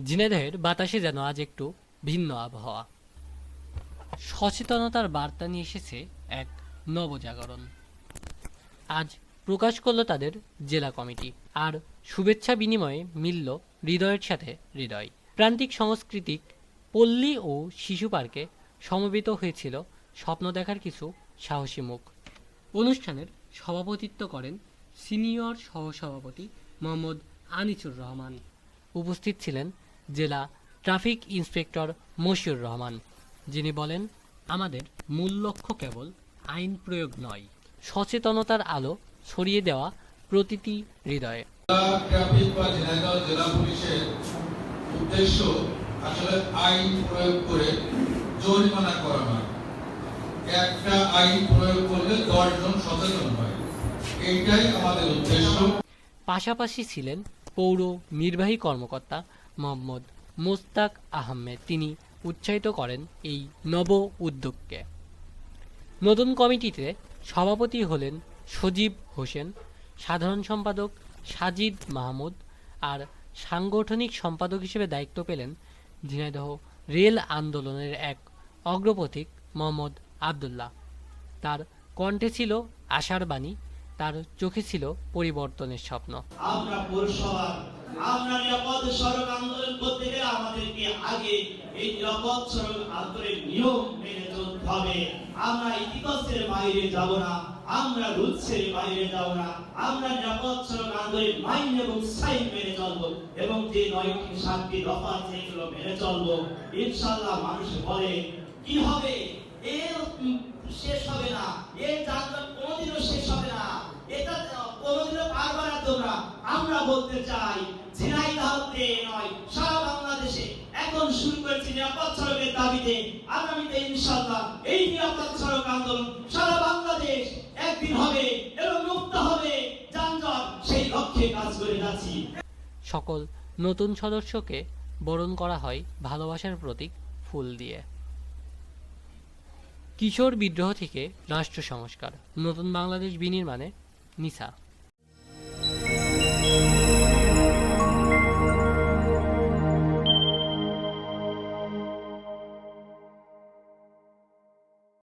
ঝিনাইদহের বাতাসে যেন আজ একটু ভিন্ন আবহাওয়া। সচেতনতার বার্তা নিয়ে এসেছে এক নবজাগরণ। আজ প্রকাশ করল তাদের জেলা কমিটি, আর শুভেচ্ছা বিনিময়ে মিলল হৃদয়ের সাথে হৃদয়। প্রান্তিক সাংস্কৃতিক পল্লী ও শিশু পার্কে সমবেত হয়েছিল স্বপ্ন দেখার কিছু সাহসী মুখ। অনুষ্ঠানের সভাপতিত্ব করেন সিনিয়র সহসভাপতি মোহাম্মদ আনিসুর রহমান। উপস্থিত ছিলেন জেলা ট্রাফিক ইন্সপেক্টর মশিউর রহমান। যিনি বলেন আমাদের মূল লক্ষ্য কেবল আইন প্রয়োগ নয় সচেতনতার আলো ছড়িয়ে দেওয়া প্রতিটি হৃদয়ে। ট্রাফিক বা ঝিনাইদহ জেলা পুলিশের উদ্দেশ্য আসলে আইন প্রয়োগ করে জরিমানা করা নয়। একটা আইন প্রয়োগ করলে দশজন সচেতন হয়। এইটাই আমাদের উদ্দেশ্য। পাশাপাশি ছিলেন পৌর নির্বাহী কর্মকর্তা মোহাম্মদ মোস্তাক আহমেদ। তিনি উৎসাহিত করেন এই নব উদ্যোগকে। নতুন কমিটিতে সভাপতি হলেন সজীব হোসেন, সাধারণ সম্পাদক সাজিদ মাহমুদ আর সাংগঠনিক সম্পাদক হিসেবে দায়িত্ব পেলেন ঝিনাইদহ রেল আন্দোলনের এক অগ্রপথিক মোহাম্মদ আবদুল্লাহ। তার কণ্ঠে ছিল আশার বাণী। তার চোখে ছিল পরিবর্তনের স্বপ্ন। আমরা পৌরসভা আমরা নিরাপদ সড়ক আন্দোলন করতে গেলে আমাদেরকে আগে এই নিরাপদ সড়ক আন্দোলনের নিয়ম মেনে চলতে হবে। আমরা ইতিকসের বাইরে যাব না, আমরা বাইরে যাব না, আমরা নিরাপদ সড়ক আন্দোলনের মাইন এবং সাইন মেনে এবং যে নয়টি দফা আছে এগুলো মেনে চলবো। ইনশাআল্লাহ মানুষ বলে, কি হবে? এর শেষ হবে না এর যাত্রা কোনোদিনও শেষ হবে না এটা কোনোদিনও পারবে না তোমরা আমরা বলতে চাই ঝিনাইদহতে নয়, সারা বাংলাদেশে এখন শুরু করেছি নিরাপদ সড়কের দাবিতে আগামীতে ইনশাআল্লাহ এই নিরাপদ সড়ক আন্দোলন সারা বাংলাদেশ একদিন হবে এবং মুক্ত হবে। যানজট সেই লক্ষ্যে কাজ করে যাচ্ছি। সকল নতুন সদস্যকে বরণ করা হয় ভালোবাসার প্রতীক ফুল দিয়ে। কিশোর বিদ্রোহ থেকে রাষ্ট্র সংস্কার, নতুন বাংলাদেশ বিনির্মাণে নিসা।